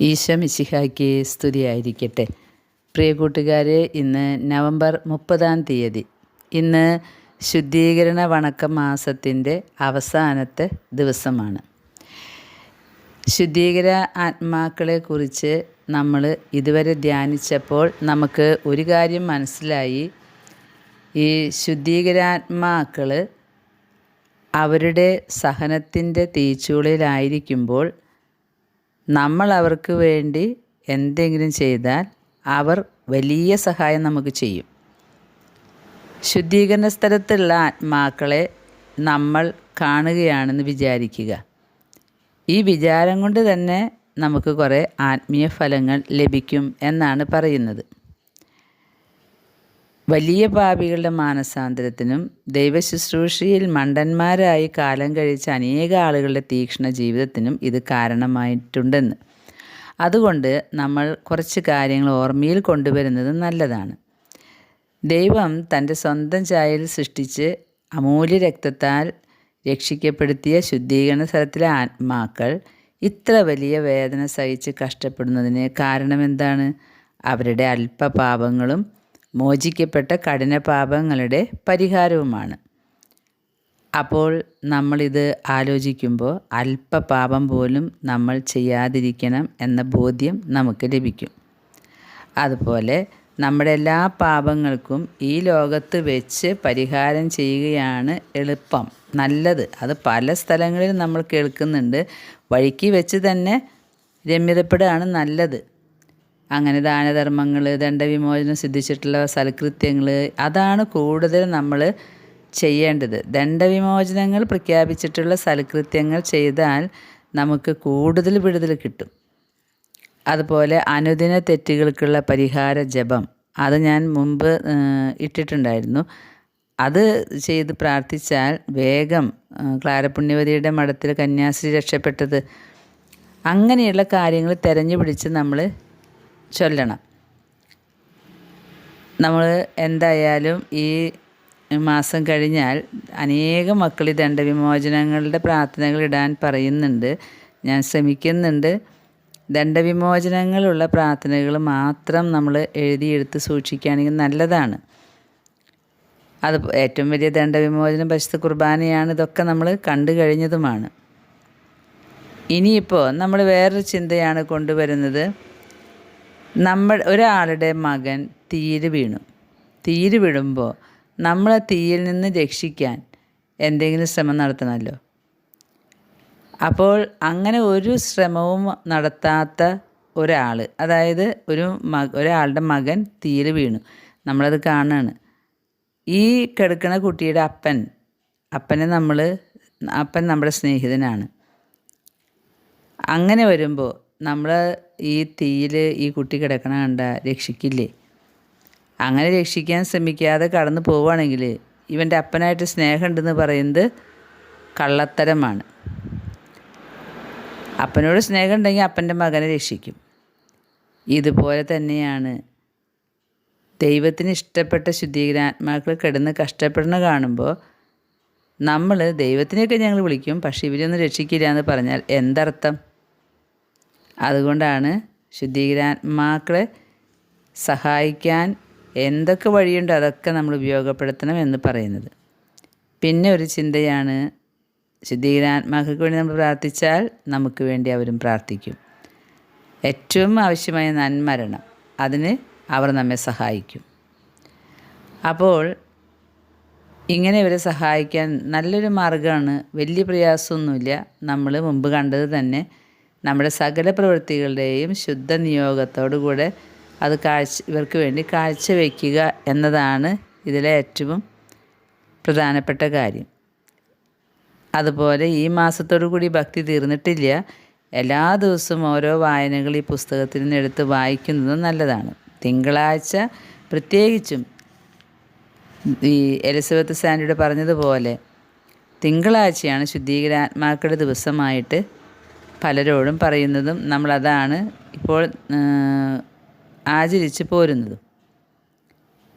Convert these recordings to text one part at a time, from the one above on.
ഈശോ മിശിഹായ്ക്ക് സ്തുതിയായിരിക്കട്ടെ. പ്രിയ കൂട്ടുകാരെ ഇന്ന് നവംബർ മുപ്പതാം തീയതി. ഇന്ന് ശുദ്ധീകരണ വണക്ക മാസത്തിന്റെ അവസാനത്തെ ദിവസമാണ്. ശുദ്ധീകര ആത്മാക്കളെ കുറിച്ച് നമ്മൾ ഇതുവരെ ധ്യാനിച്ചപ്പോൾ നമുക്ക് ഒരു കാര്യം മനസ്സിലായി. ഈ ശുദ്ധീകരാത്മാക്കൾ അവരുടെ സഹനത്തിന്റെ തീച്ചൂളയിലായിരിക്കുമ്പോൾ നമ്മൾ അവർക്ക് വേണ്ടി എന്തെങ്കിലും ചെയ്താൽ അവർ വലിയ സഹായം നമുക്ക് ചെയ്യും. ശുദ്ധീകരണ സ്ഥലത്തുള്ള ആത്മാക്കളെ നമ്മൾ കാണുകയാണെന്ന് വിചാരിക്കുക. ഈ വിചാരം കൊണ്ട് തന്നെ നമുക്ക് കുറേ ആത്മീയ ഫലങ്ങൾ ലഭിക്കും എന്നാണ് പറയുന്നത്. വലിയ പാപികളുടെ മാനസാന്തരത്തിനും ദൈവശുശ്രൂഷയിൽ മണ്ടന്മാരായി കാലം കഴിച്ച അനേക ആളുകളുടെ തീക്ഷ്ണ ജീവിതത്തിനും ഇത് കാരണമായിട്ടുണ്ടെന്ന്. അതുകൊണ്ട് നമ്മൾ കുറച്ച് കാര്യങ്ങൾ ഓർമ്മയിൽ കൊണ്ടുവരുന്നത് നല്ലതാണ്. ദൈവം തന്റെ സ്വന്തം ചായയിൽ സൃഷ്ടിച്ച് അമൂല്യ രക്തത്താൽ രക്ഷിക്കപ്പെടുത്തിയ ശുദ്ധീകരണ സ്ഥലത്തിലെ ആത്മാക്കൾ ഇത്ര വലിയ വേദന സഹിച്ച് കഷ്ടപ്പെടുന്നതിന് കാരണമെന്താണ്? അവരുടെ അല്പപാപങ്ങളും മോചിക്കപ്പെട്ട കഠിന പാപങ്ങളുടെ പരിഹാരവുമാണ്. അപ്പോൾ നമ്മളിത് ആലോചിക്കുമ്പോൾ അല്പപാപം പോലും നമ്മൾ ചെയ്യാതിരിക്കണം എന്ന ബോധ്യം നമുക്ക് ലഭിക്കും. അതുപോലെ നമ്മുടെ എല്ലാ പാപങ്ങൾക്കും ഈ ലോകത്ത് വെച്ച് പരിഹാരം ചെയ്യുകയാണ് എളുപ്പം. നല്ലത്. അത് പല സ്ഥലങ്ങളിൽ നമ്മൾ കേൾക്കുന്നുണ്ട്. വഴിക്ക് വെച്ച് തന്നെ രമ്യതപ്പെടുകയാണ് നല്ലത്. അങ്ങനെ ദാനധർമ്മങ്ങൾ ദണ്ഡവിമോചനം സിദ്ധിച്ചിട്ടുള്ള സൽകൃത്യങ്ങൾ അതാണ് കൂടുതൽ നമ്മൾ ചെയ്യേണ്ടത്. ദണ്ഡവിമോചനങ്ങൾ പ്രഖ്യാപിച്ചിട്ടുള്ള സൽകൃത്യങ്ങൾ ചെയ്താൽ നമുക്ക് കൂടുതൽ വിടുതൽ കിട്ടും. അതുപോലെ അനുദിന തെറ്റുകൾക്കുള്ള പരിഹാര ജപം അത് ഞാൻ മുമ്പ് ഇട്ടിട്ടുണ്ടായിരുന്നു. അത് ചെയ്ത് പ്രാർത്ഥിച്ചാൽ വേഗം ക്ലാരപുണ്യവതിയുടെ മഠത്തിൽ കന്യാസ്ത്രീ രക്ഷപ്പെട്ടത്. അങ്ങനെയുള്ള കാര്യങ്ങൾ തിരഞ്ഞു പിടിച്ച് നമ്മൾ ചൊല്ലണം. നമ്മൾ എന്തായാലും ഈ മാസം കഴിഞ്ഞാൽ അനേകം മക്കൾ ഈ ദണ്ഡവിമോചനങ്ങളുടെ പ്രാർത്ഥനകൾ ഇടാൻ പറയുന്നുണ്ട്. ഞാൻ ശ്രമിക്കുന്നുണ്ട്. ദണ്ഡവിമോചനങ്ങളുള്ള പ്രാർത്ഥനകൾ മാത്രം നമ്മൾ എഴുതിയെടുത്ത് സൂക്ഷിക്കുകയാണെങ്കിൽ നല്ലതാണ്. അത് ഏറ്റവും വലിയ ദണ്ഡവിമോചനം പരിശുദ്ധ കുർബാനയാണ്. ഇതൊക്കെ നമ്മൾ കണ്ടു കഴിഞ്ഞതുമാണ്. ഇനിയിപ്പോൾ നമ്മൾ വേറൊരു ചിന്തയാണ് കൊണ്ടുവരുന്നത്. നമ്മൾ ഒരാളുടെ മകൻ തീര് വീണു. തീര് വീഴുമ്പോൾ നമ്മളെ തീയിൽ നിന്ന് രക്ഷിക്കാൻ എന്തെങ്കിലും ശ്രമം നടത്തണമല്ലോ. അപ്പോൾ അങ്ങനെ ഒരു ശ്രമവും നടത്താത്ത ഒരാൾ അതായത് ഒരു മ ഒരാളുടെ മകൻ തീര് വീണു. നമ്മളത് കാണുകയാണ് ഈ കിടക്കുന്ന കുട്ടിയുടെ അപ്പൻ അപ്പനെ നമ്മൾ അപ്പൻ നമ്മുടെ സ്നേഹിതനാണ്. അങ്ങനെ വരുമ്പോൾ നമ്മൾ ഈ തീയിൽ ഈ കുട്ടി കിടക്കണ കണ്ട രക്ഷിക്കില്ലേ? അങ്ങനെ രക്ഷിക്കാൻ ശ്രമിക്കാതെ കടന്നു പോവുകയാണെങ്കിൽ ഇവന്റെ അപ്പനായിട്ട് സ്നേഹമുണ്ടെന്ന് പറയുന്നത് കള്ളത്തരമാണ്. അപ്പനോട് സ്നേഹം ഉണ്ടെങ്കിൽ അപ്പന്റെ മകനെ രക്ഷിക്കും. ഇതുപോലെ തന്നെയാണ് ദൈവത്തിന് ഇഷ്ടപ്പെട്ട ശുദ്ധീകരാത്മാക്കൾ കിടന്ന് കഷ്ടപ്പെടുന്ന കാണുമ്പോൾ നമ്മൾ ദൈവത്തിനെയൊക്കെ ഞങ്ങൾ വിളിക്കും പക്ഷേ ഇവരൊന്നും രക്ഷിക്കില്ല എന്ന് പറഞ്ഞാൽ എന്തർത്ഥം? അതുകൊണ്ടാണ് ശുദ്ധീകരാത്മാക്കളെ സഹായിക്കാൻ എന്തൊക്കെ വഴിയുണ്ടോ അതൊക്കെ നമ്മൾ ഉപയോഗപ്പെടുത്തണം എന്ന് പറയുന്നത്. പിന്നെ ഒരു ചിന്തയാണ് ശുദ്ധീകരാത്മാക്കൾക്ക് വേണ്ടി നമ്മൾ പ്രാർത്ഥിച്ചാൽ നമുക്ക് വേണ്ടി അവരും പ്രാർത്ഥിക്കും. ഏറ്റവും ആവശ്യമായ നന്മരണം അതിന് അവർ നമ്മെ സഹായിക്കും. അപ്പോൾ ഇങ്ങനെ ഇവരെ സഹായിക്കാൻ നല്ലൊരു മാർഗമാണ്. വലിയ പ്രയാസമൊന്നുമില്ല. നമ്മൾ മുമ്പ് കണ്ടത് തന്നെ നമ്മുടെ സകല പ്രവൃത്തികളുടെയും ശുദ്ധ നിയോഗത്തോടുകൂടെ അത് കാഴ്ച ഇവർക്ക് വേണ്ടി കാഴ്ചവെക്കുക എന്നതാണ് ഇതിലെ ഏറ്റവും പ്രധാനപ്പെട്ട കാര്യം. അതുപോലെ ഈ മാസത്തോടു കൂടി ഭക്തി തീർന്നിട്ടില്ല. എല്ലാ ദിവസവും ഓരോ വായനകൾ ഈ പുസ്തകത്തിൽ നിന്ന് എടുത്ത് വായിക്കുന്നത് നല്ലതാണ്. തിങ്കളാഴ്ച പ്രത്യേകിച്ചും ഈ എലിസബത്ത് സാൻഡിയുടെ പറഞ്ഞതുപോലെ തിങ്കളാഴ്ചയാണ് ശുദ്ധീകരാത്മാക്കളുടെ ദിവസമായിട്ട് പലരോടും പറയുന്നതും നമ്മളതാണ് ഇപ്പോൾ ആചരിച്ച് പോരുന്നതും.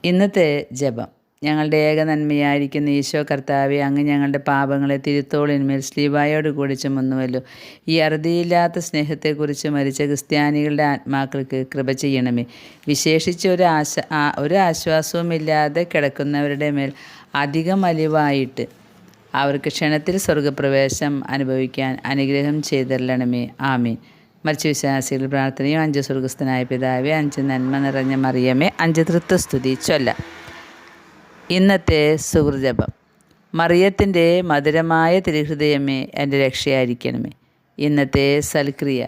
ഇന്നത്തെ ജപം. ഞങ്ങളുടെ ഏക നന്മയായിരിക്കുന്ന ഈശോ കർത്താവെ അങ്ങ് ഞങ്ങളുടെ പാപങ്ങളെ തിരുത്തോളിന്മേൽ സ്ലീവായോട് കൂടി ചുമന്നുവല്ലോ. ഈ അറുതിയില്ലാത്ത സ്നേഹത്തെക്കുറിച്ച് മരിച്ച ക്രിസ്ത്യാനികളുടെ ആത്മാക്കൾക്ക് കൃപ ചെയ്യണമേ. വിശേഷിച്ച് ഒരു ആശ ഒരു ആശ്വാസവുമില്ലാതെ കിടക്കുന്നവരുടെ മേൽ അധികം അലിവായിട്ട് അവർക്ക് ക്ഷണത്തിൽ സ്വർഗപ്രവേശം അനുഭവിക്കാൻ അനുഗ്രഹം ചെയ്തരണമേ ആമീൻ. മരിച്ച വിശ്വാസികൾ പ്രാർത്ഥനയും അഞ്ച് സ്വർഗസ്ഥനായ പിതാവേ അഞ്ച് നന്മ നിറഞ്ഞ മറിയമേ അഞ്ച് തൃത്വസ്തുതി ചൊല്ല. ഇന്നത്തെ സുഹൃജപം. മറിയത്തിന്റെ മധുരമായ തിരുഹൃദയമേ എന്റെ രക്ഷയായിരിക്കണമേ. ഇന്നത്തെ സൽക്രിയ.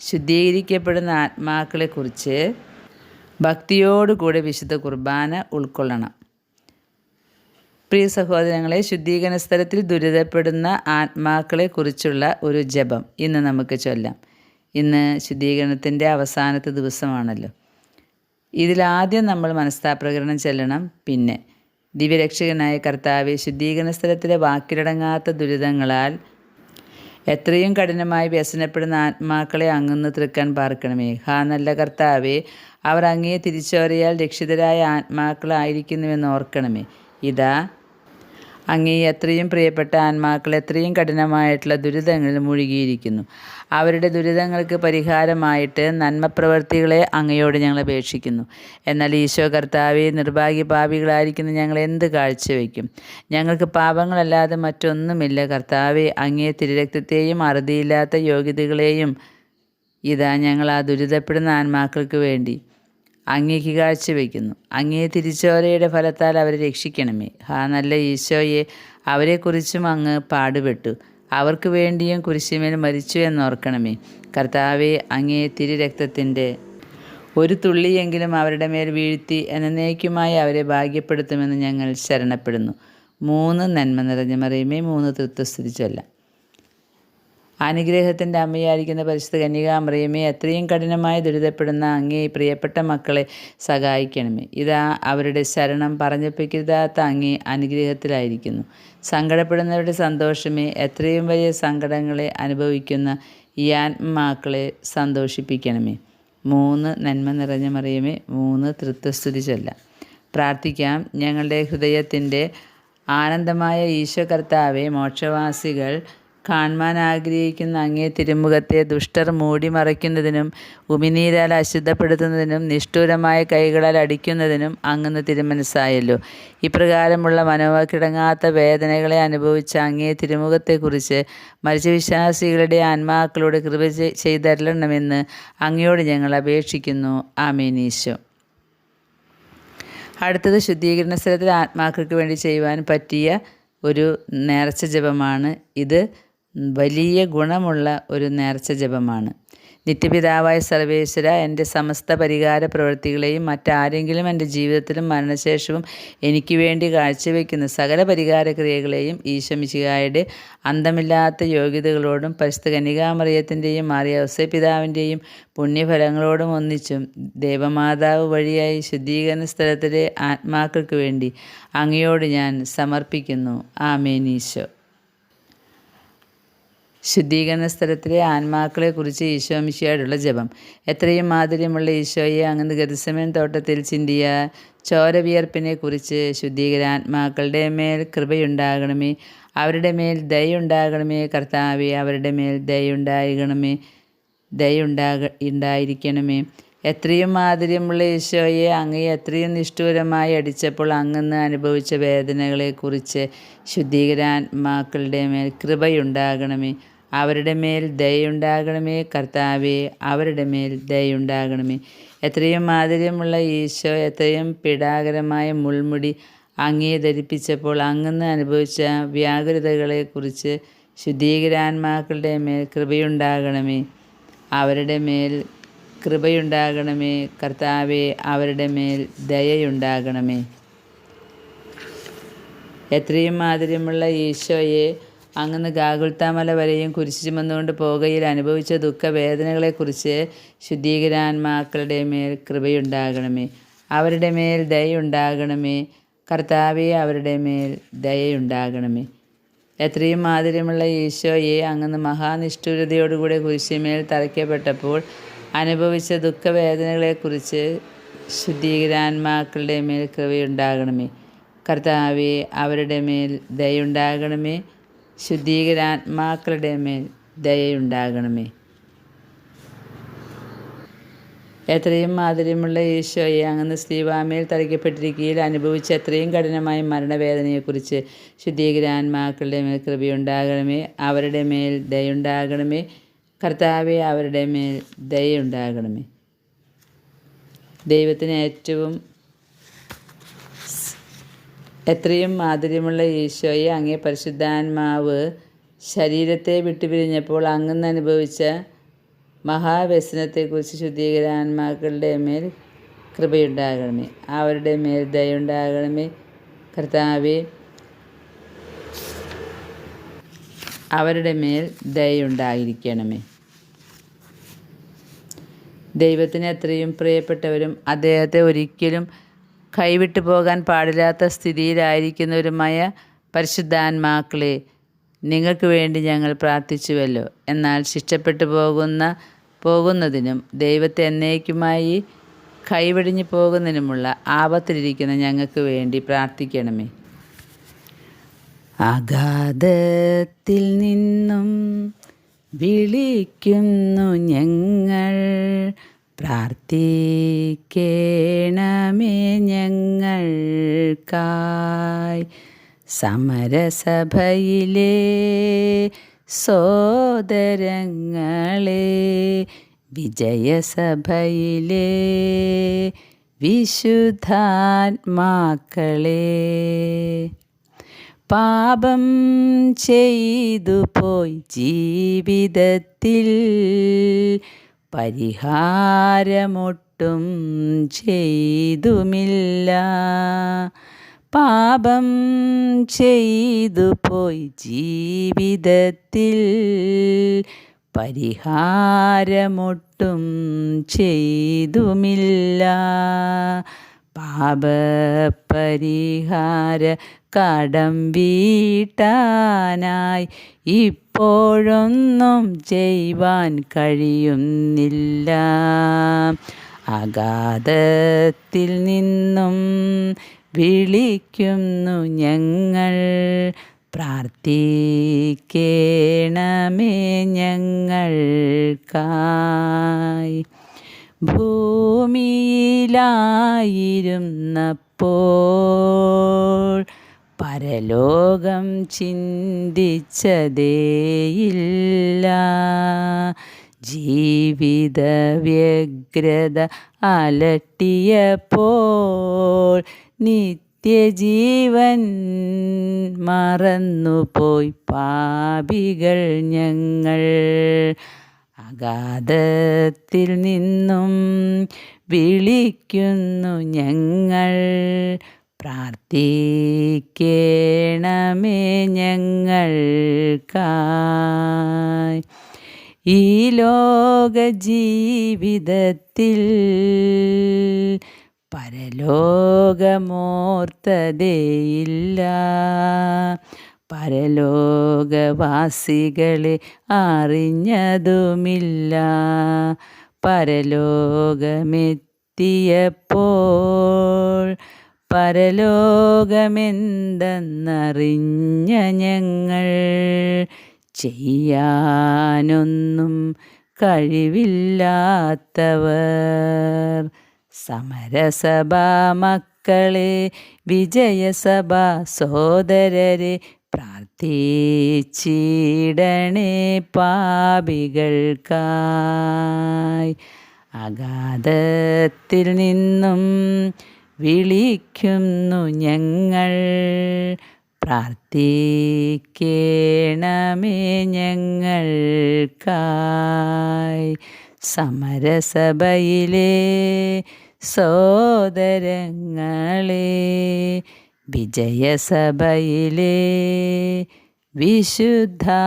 ശുദ്ധീകരിക്കപ്പെടുന്ന ആത്മാക്കളെക്കുറിച്ച് ഭക്തിയോടുകൂടി വിശുദ്ധ കുർബാന ഉൾക്കൊള്ളണം. പ്രിയ സഹോദരങ്ങളെ ശുദ്ധീകരണ സ്ഥലത്തിൽ ദുരിതപ്പെടുന്ന ആത്മാക്കളെ കുറിച്ചുള്ള ഒരു ജപം ഇന്ന് നമുക്ക് ചൊല്ലാം. ഇന്ന് ശുദ്ധീകരണത്തിന്റെ അവസാനത്തെ ദിവസമാണല്ലോ. ഇതിലാദ്യം നമ്മൾ മനസ്താപ്രകരണം ചെല്ലണം. പിന്നെ ദിവ്യരക്ഷകനായ കർത്താവെ ശുദ്ധീകരണ സ്ഥലത്തിലെ വാക്കിലടങ്ങാത്ത ദുരിതങ്ങളാൽ എത്രയും കഠിനമായി വ്യസനപ്പെടുന്ന ആത്മാക്കളെ അങ്ങുന്ന് തൃക്കാൻ പാർക്കണമേ. ഹാ നല്ല കർത്താവെ അവർ അങ്ങയെ തിരിച്ചറിയാൽ രക്ഷിതരായ ആത്മാക്കളായിരിക്കുന്നുവെന്ന് ഓർക്കണമേ. ഇതാ അങ്ങേ എത്രയും പ്രിയപ്പെട്ട ആത്മാക്കൾ എത്രയും കഠിനമായിട്ടുള്ള ദുരിതങ്ങളിൽ മുഴുകിയിരിക്കുന്നു. അവരുടെ ദുരിതങ്ങൾക്ക് പരിഹാരമായിട്ട് നന്മപ്രവർത്തികളെ അങ്ങയോട് ഞങ്ങൾ അപേക്ഷിക്കുന്നു. എന്നാൽ ഈശോ കർത്താവെ നിർഭാഗ്യ പാപികളായിരിക്കുന്ന ഞങ്ങൾ എന്ത് കാഴ്ചവെക്കും? ഞങ്ങൾക്ക് പാപങ്ങളല്ലാതെ മറ്റൊന്നുമില്ല. കർത്താവെ അങ്ങേ തിരുരക്തത്തെയും അറുതിയില്ലാത്ത യോഗ്യതകളെയും ഇതാ ഞങ്ങൾ ആ ദുരിതപ്പെടുന്ന ആത്മാക്കൾക്ക് വേണ്ടി. അങ്ങേക്ക് കാഴ്ചവെക്കുന്നു. അങ്ങേ തിരിച്ചോരയുടെ ഫലത്താൽ അവരെ രക്ഷിക്കണമേ. ഹാ നല്ല ഈശോയെ അവരെക്കുറിച്ചും അങ്ങ് പാടുപെട്ടു. അവർക്ക് വേണ്ടിയും കുരിശുമേൽ മരിച്ചു എന്നോർക്കണമേ കർത്താവെ അങ്ങേ തിരുരക്തത്തിന്റെ ഒരു തുള്ളിയെങ്കിലും അവരുടെ മേൽ വീഴ്ത്തി എന്നേക്കുമായി അവരെ ഭാഗ്യപ്പെടുത്തുമെന്ന് ഞങ്ങൾ ശരണപ്പെടുന്നു. മൂന്ന് നന്മ നിറഞ്ഞ മറിയുമേ മൂന്ന് തൃത്വസ്ഥിതി ചൊല്ലാം. അനുഗ്രഹത്തിന്റെ അമ്മയായിരിക്കുന്ന പരിശുദ്ധ കന്യകാമറിയമേ എത്രയും കഠിനമായി ദുരിതപ്പെടുന്ന അങ്ങേ പ്രിയപ്പെട്ട മക്കളെ സഹായിക്കണമേ. ഇതാ അവരുടെ ശരണം പറഞ്ഞപ്പിക്കാത്ത അങ്ങേ അനുഗ്രഹത്തിലായിരിക്കുന്നു. സങ്കടപ്പെടുന്നവരുടെ സന്തോഷമേ എത്രയും വലിയ സങ്കടങ്ങളെ അനുഭവിക്കുന്ന ഈ ആത്മാക്കളെ സന്തോഷിപ്പിക്കണമേ. മൂന്ന് നന്മ നിറഞ്ഞ മറിയമേ മൂന്ന് തൃത്വസ്തുതി ചൊല്ലാം. പ്രാർത്ഥിക്കാം ഞങ്ങളുടെ ഹൃദയത്തിന്റെ ആനന്ദമായ ഈശോ കർത്താവെ മോക്ഷവാസികൾ കാണുവാൻ ആഗ്രഹിക്കുന്ന അങ്ങേ തിരുമുഖത്തെ ദുഷ്ടർ മൂടി മറയ്ക്കുന്നതിനും ഉമിനീരാൽ അശുദ്ധപ്പെടുത്തുന്നതിനും നിഷ്ഠൂരമായ കൈകളാൽ അടിക്കുന്നതിനും അങ്ങന്ന് തിരുമനസ്സായല്ലോ. ഇപ്രകാരമുള്ള മനോവാക്കിടങ്ങാത്ത വേദനകളെ അനുഭവിച്ച അങ്ങേ തിരുമുഖത്തെക്കുറിച്ച് മരിച്ച വിശ്വാസികളുടെ ആത്മാക്കളോട് കൃപ ചെയ്- ചെയ്തരണമെന്ന് അങ്ങയോട് ഞങ്ങൾ അപേക്ഷിക്കുന്നു. ആമീനീശോ അടുത്തത് ശുദ്ധീകരണ സ്ഥലത്തിൽ ആത്മാക്കൾക്ക് വേണ്ടി ചെയ്യുവാൻ പറ്റിയ ഒരു നേർച്ച ജപമാണ് ഇത്. വലിയ ഗുണമുള്ള ഒരു നേർച്ച ജപമാണ്. നിത്യപിതാവായ സർവേശ്വര എന്റെ സമസ്ത പരിഹാര പ്രവൃത്തികളെയും മറ്റാരെങ്കിലും എന്റെ ജീവിതത്തിലും മരണശേഷവും എനിക്ക് വേണ്ടി കാഴ്ചവെക്കുന്ന സകല പരിഹാര ക്രിയകളെയും ഈശമിശികായുടെ അന്തമില്ലാത്ത യോഗ്യതകളോടും പരിശുദ്ധ കന്യകാമറിയത്തിന്റെയും മാറിയ ഔസപിതാവിന്റെയും പുണ്യഫലങ്ങളോടും ഒന്നിച്ചും ദേവമാതാവ് വഴിയായി ശുദ്ധീകരണ സ്ഥലത്തിലെ ആത്മാക്കൾക്ക് വേണ്ടി അങ്ങയോട് ഞാൻ സമർപ്പിക്കുന്നു. ആമേനീശോ ശുദ്ധീകരണ സ്ഥലത്തിലെ ആത്മാക്കളെ കുറിച്ച് ഈശോമിശിയായിട്ടുള്ള ജപം. എത്രയും മാധുര്യമുള്ള ഈശോയെ അങ്ങ് ഗതിസമയം തോട്ടത്തിൽ ചിന്തിയ ചോരവിയർപ്പിനെ കുറിച്ച് ശുദ്ധീകരാത്മാക്കളുടെ മേൽ കൃപയുണ്ടാകണമേ. അവരുടെ മേൽ ദയുണ്ടാകണമേ കർത്താവെ അവരുടെ മേൽ ദയുണ്ടാകണമേ ദയുണ്ടാക ഉണ്ടായിരിക്കണമേ. എത്രയും മാധുര്യമുള്ള ഈശോയെ അങ്ങയെ എത്രയും നിഷ്ഠൂരമായി അടിച്ചപ്പോൾ അങ്ങന്ന് അനുഭവിച്ച വേദനകളെക്കുറിച്ച് ശുദ്ധീകരാത്മാക്കളുടെ മേൽ കൃപയുണ്ടാകണമേ. അവരുടെ മേൽ ദയുണ്ടാകണമേ കർത്താവെ അവരുടെ മേൽ ദയുണ്ടാകണമേ. എത്രയും മാധുര്യമുള്ള ഈശോ എത്രയും പിടാകരമായ മുൾമുടി അങ്ങേ ധരിപ്പിച്ചപ്പോൾ അങ്ങന്ന് അനുഭവിച്ച വ്യാകുലതകളെക്കുറിച്ച് ശുദ്ധീകരാത്മാക്കളുടെ മേൽ കൃപയുണ്ടാകണമേ. അവരുടെ മേൽ കൃപയുണ്ടാകണമേ കർത്താവെ അവരുടെ മേൽ ദയയുണ്ടാകണമേ. എത്രയും മാധുര്യമുള്ള ഈശോയെ അങ്ങന്ന് ഗാഗുൽത്താമല വരെയും കുരിശു ചുമന്നുകൊണ്ട് പോകയിൽ അനുഭവിച്ച ദുഃഖവേദനകളെക്കുറിച്ച് ശുദ്ധീകരാന്മാക്കളുടെ മേൽ കൃപയുണ്ടാകണമേ. അവരുടെ മേൽ ദയുണ്ടാകണമേ കർത്താവെ അവരുടെ മേൽ ദയയുണ്ടാകണമേ. എത്രയും മാധുര്യമുള്ള ഈശോയെ അങ്ങനെ മഹാനിഷ്ഠുരതയോടുകൂടെ കുരിശിമേൽ തറയ്ക്കപ്പെട്ടപ്പോൾ അനുഭവിച്ച ദുഃഖവേദനകളെക്കുറിച്ച് ശുദ്ധീകരാന്മാക്കളുടെ മേൽ കൃപയുണ്ടാകണമേ. കർത്താവെ അവരുടെ മേൽ ദയുണ്ടാകണമേ ശുദ്ധീകരാത്മാക്കളുടെ മേൽ ദയുണ്ടാകണമേ എത്രയും മാധുര്യമുള്ള ഈശോയെ അങ്ങ് സ്ത്രീവാമയിൽ തളിക്കപ്പെട്ടിരിക്കുകയിൽ അനുഭവിച്ച എത്രയും കഠിനമായ മരണവേദനയെക്കുറിച്ച് ശുദ്ധീകരാന്മാക്കളുടെ മേൽ കൃപയുണ്ടാകണമേ. അവരുടെ മേൽ ദയുണ്ടാകണമേ. കർത്താവെ അവരുടെ മേൽ ദയുണ്ടാകണമേ ദൈവത്തിന് ഏറ്റവും എത്രയും മാധുര്യമുള്ള ഈശോയെ അങ്ങേ പരിശുദ്ധാത്മാവ് ശരീരത്തെ വിട്ടുപിരിഞ്ഞപ്പോൾ അങ്ങന്ന് അനുഭവിച്ച മഹാവ്യസനത്തെക്കുറിച്ച് ശുദ്ധീകരാന്മാക്കളുടെ മേൽ കൃപയുണ്ടാകണമേ. അവരുടെ മേൽ ദയുണ്ടാകണമേ. കർത്താവെ അവരുടെ മേൽ ദയുണ്ടായിരിക്കണമേ. ദൈവത്തിന് എത്രയും പ്രിയപ്പെട്ടവരും അദ്ദേഹത്തെ ഒരിക്കലും കൈവിട്ടു പോകാൻ പാടില്ലാത്ത സ്ഥിതിയിലായിരിക്കുന്നവരുമായ പരിശുദ്ധാത്മാക്കളെ നിങ്ങൾക്ക് വേണ്ടി ഞങ്ങൾ പ്രാർത്ഥിച്ചുവല്ലോ. എന്നാൽ ശിക്ഷപ്പെട്ടു പോകുന്ന പോകുന്നതിനും ദൈവത്തെ എന്നേക്കുമായി കൈവെടിഞ്ഞു പോകുന്നതിനുമുള്ള ആപത്തിലിരിക്കുന്ന ഞങ്ങൾക്ക് വേണ്ടി പ്രാർത്ഥിക്കണമേ. അഗാധത്തിൽ നിന്നും വിളിക്കുന്നു ഞങ്ങൾ. പ്രാർത്ഥിക്കേണമേ ഞങ്ങൾക്കായി. സമരസഭയിലെ സോദരങ്ങളെ വിജയസഭയിലെ വിശുദ്ധാത്മാക്കളെ പാപം ചെയ്തു പോയി ജീവിതത്തിൽ പരിഹാരമൊട്ടും ചെയ്തുമില്ല. പാപം ചെയ്തു പോയി ജീവിതത്തിൽ പരിഹാരമൊട്ടും ചെയ്തുമില്ല. പാപപരിഹാര കടം വീട്ടാനായി ഇപ്പോഴൊന്നും ചെയ്യുവാൻ കഴിയുന്നില്ല. അഗാധത്തിൽ നിന്നും വിളിക്കുന്നു ഞങ്ങൾ. പ്രാർത്ഥിക്കേണമേ ഞങ്ങൾക്കായി ഭൂമിയിലായിരുന്നപ്പോൾ പരലോകം ചിന്തിച്ചതേയില്ല. ജീവിത വ്യഗ്രത അലട്ടിയപ്പോൾ നിത്യജീവൻ മറന്നുപോയി. പാപികൾ ഞങ്ങൾ അഗാധത്തിൽ നിന്നും വിളിക്കുന്നു ഞങ്ങൾ. പ്രാർത്ഥിക്കേണമേ ഞങ്ങൾക്കായി. ഈ ലോക ജീവിതത്തിൽ പരലോകമോർത്തതേയില്ല. പരലോകവാസികളെ അറിഞ്ഞതുമില്ല. പരലോകമെത്തിയപ്പോൾ പരലോകമെന്തെന്നറിഞ്ഞ ഞങ്ങൾ ചെയ്യാനൊന്നും കഴിവില്ലാത്തവർ. സമരസഭാ മക്കളെ വിജയസഭ സോദരരെ പ്രാർത്ഥിച്ചിടണേ പാപികൾക്കായി. അഗാധത്തിൽ നിന്നും വിളിക്കുന്നു ഞങ്ങൾ. പ്രാർത്ഥിക്കേണമേ ഞങ്ങൾക്കായി. സമരസഭയിലെ സോദരങ്ങളെ വിജയസഭയിലെ വിശുദ്ധാത്മാക്കളെ.